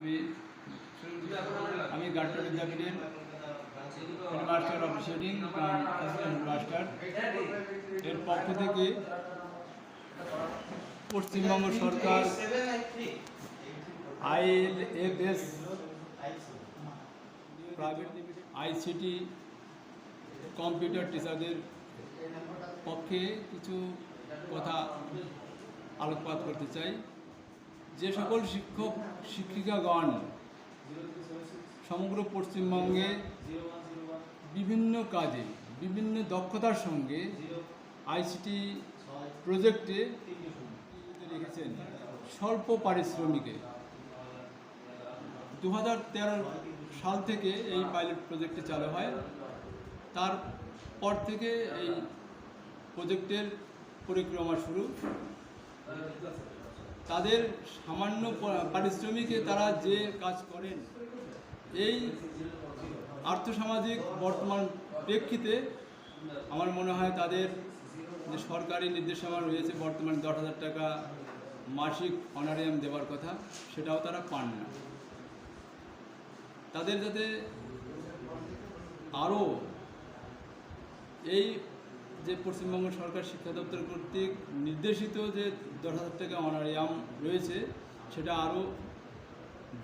আমি আমি গাট্ট বিদ্যাপীঠের হেডমাস্টার অফিসারিং অ্যাসিস্ট্যান্ট মাস্টার এর পক্ষ থেকে পশ্চিমবঙ্গ সরকার আইএলএফএস প্রাইভেট আইসিটি কম্পিউটার টিচারদের পক্ষে কিছু কথা আলোকপাত করতে চাই। যে সকল শিক্ষক, শিক্ষিকাগণ সমগ্র পশ্চিমবঙ্গে বিভিন্ন কাজে, বিভিন্ন দক্ষতার সঙ্গে আইসিটি প্রজেক্টে লিখেছেন। স্বল্প পারিশ্রমিকে। দু সাল থেকে এই পাইলট প্রজেক্টটি চালু হয়। তার পর থেকে এই প্রজেক্টের পরিক্রমা শুরু। তাদের সামান্য পারিশ্রমিকে তারা যে কাজ করেন, এই আর্থসামাজিক বর্তমান প্রেক্ষিতে আমার মনে হয় তাদের যে সরকারি নির্দেশনা রয়েছে বর্তমানে দশ হাজার টাকা মাসিক অনারিয়াম দেওয়ার কথা, সেটাও তারা পান না। তাদের যাতে আরও এই যে পশ্চিমবঙ্গ সরকার শিক্ষা দপ্তর কর্তৃক নির্দেশিত যে দশ হাজার টাকা অনারিয়াম রয়েছে, সেটা আরও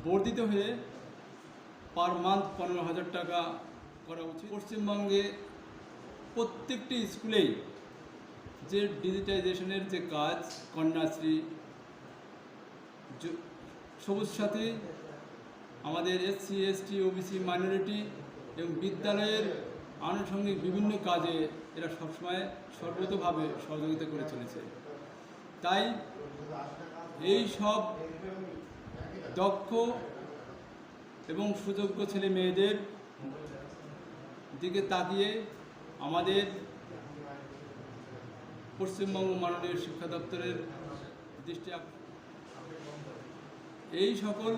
বর্ধিত হয়ে পার মান্থ পনেরো হাজার টাকা করা উচিত। পশ্চিমবঙ্গে প্রত্যেকটি স্কুলেই যে ডিজিটাইজেশনের যে কাজ, কন্যাশ্রী সবুজ সাথী, আমাদের এসসি, এসটি, ওবিসি, মাইনরিটি এবং বিদ্যালয়ের আনুষঙ্গিক বিভিন্ন কাজে এরা সবসময় সর্বতভাবে সহযোগিতা করে চলেছে। তাই এই সব দক্ষ এবং সুযোগ্য ছেলে মেয়েদের দিকে তাকিয়ে আমাদের পশ্চিমবঙ্গ মাননীয় শিক্ষা দপ্তরের দৃষ্টি এই সকল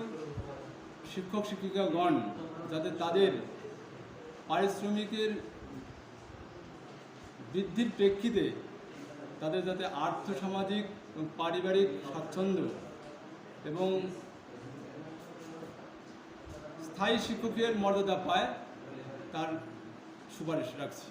শিক্ষক শিক্ষিকাগণ যাতে তাদের পারিশ্রমিকের বৃদ্ধির প্রেক্ষিতে তাদের যাতে আর্থসামাজিক পারিবারিক স্বাচ্ছন্দ্য এবং স্থায়ী শিক্ষকের মর্যাদা পায়, তার সুপারিশ রাখছি।